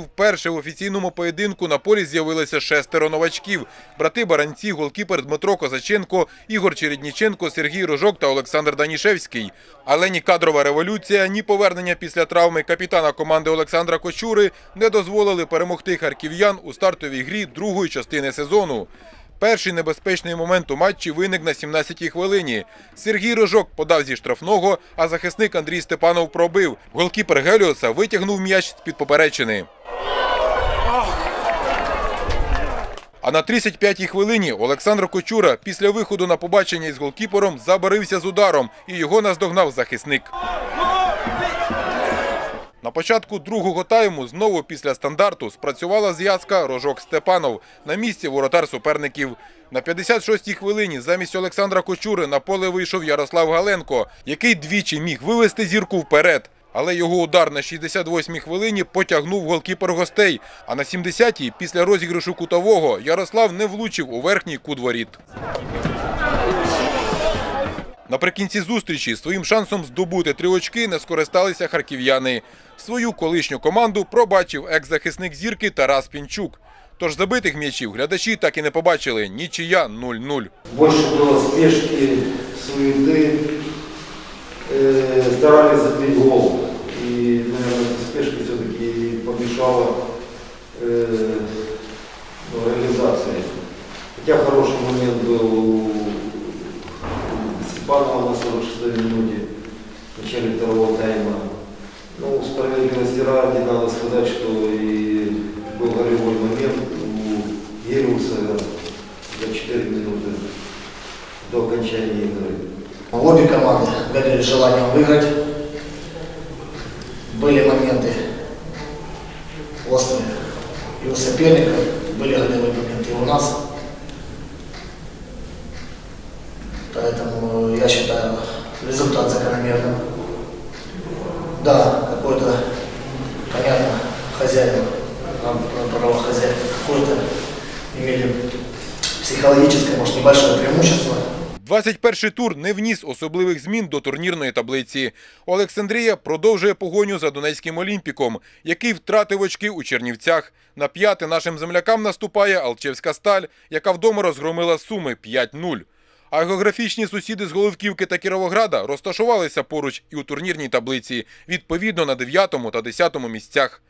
Вперше в офіційному поєдинку на полі з'явилося шестеро новачків. Брати Баранці, голкіпер Дмитро Козаченко, Ігор Чередніченко, Сергій Рожок та Олександр Данішевський. Але ні кадрова революція, ні повернення після травми капітана команди Олександра Кочури не дозволили перемогти харків'ян у стартовій грі другої частини сезону. Перший небезпечний момент у матчі виник на 17-й хвилині. Сергій Рожок подав зі штрафного, а захисник Андрій Степанов пробив. Голкіпер Геліоса витягнув м'яч з-під поперечини. А на 35-й хвилині Олександр Кочура після виходу на побачення із голкіпером забарився з ударом і його наздогнав захисник. На початку другого тайму знову після стандарту спрацювала зв'язка Рожок Степанов на місці воротар суперників. На 56-й хвилині замість Олександра Кочури на поле вийшов Ярослав Галенко, який двічі міг вивести зірку вперед. Але його удар на 68-й хвилині потягнув голкіпер гостей. А на 70-й, після розіграшу кутового, Ярослав не влучив у верхній кут воріт. Наприкінці зустрічі своїм шансом здобути три очки не скористалися харків'яни. Свою колишню команду пробачив екс-захисник зірки Тарас Пінчук. Тож забитих м'ячів глядачі так і не побачили. Нічия 0-0. Больше было спешки, суеты, э, помешала э, ну, реализации. Хотя хороший момент был у Степанова на 46 минуте, в начале второго тайма. Ну, справедливости ради, надо сказать, что и был голевой момент у Еруса за 4 минуты до окончания игры. Обе команды горели желанием выиграть. Были моменты острые и у соперника, были голевые моменты и у нас. Поэтому я считаю результат закономерным. Да, какой-то, понятно, хозяин, нам право хозяин, какой-то имели психологическое, может, небольшое преимущество. 21-й тур не вніс особливих змін до турнірної таблиці. Олександрія продовжує погоню за Донецьким Олімпіком, який втратив очки у Чернівцях. На п'яте нашим землякам наступає Алчевська сталь, яка вдома розгромила суми 5-0. А географічні сусіди з Головківки та Кіровограда розташувалися поруч і у турнірній таблиці, відповідно на 9 та 10 місцях.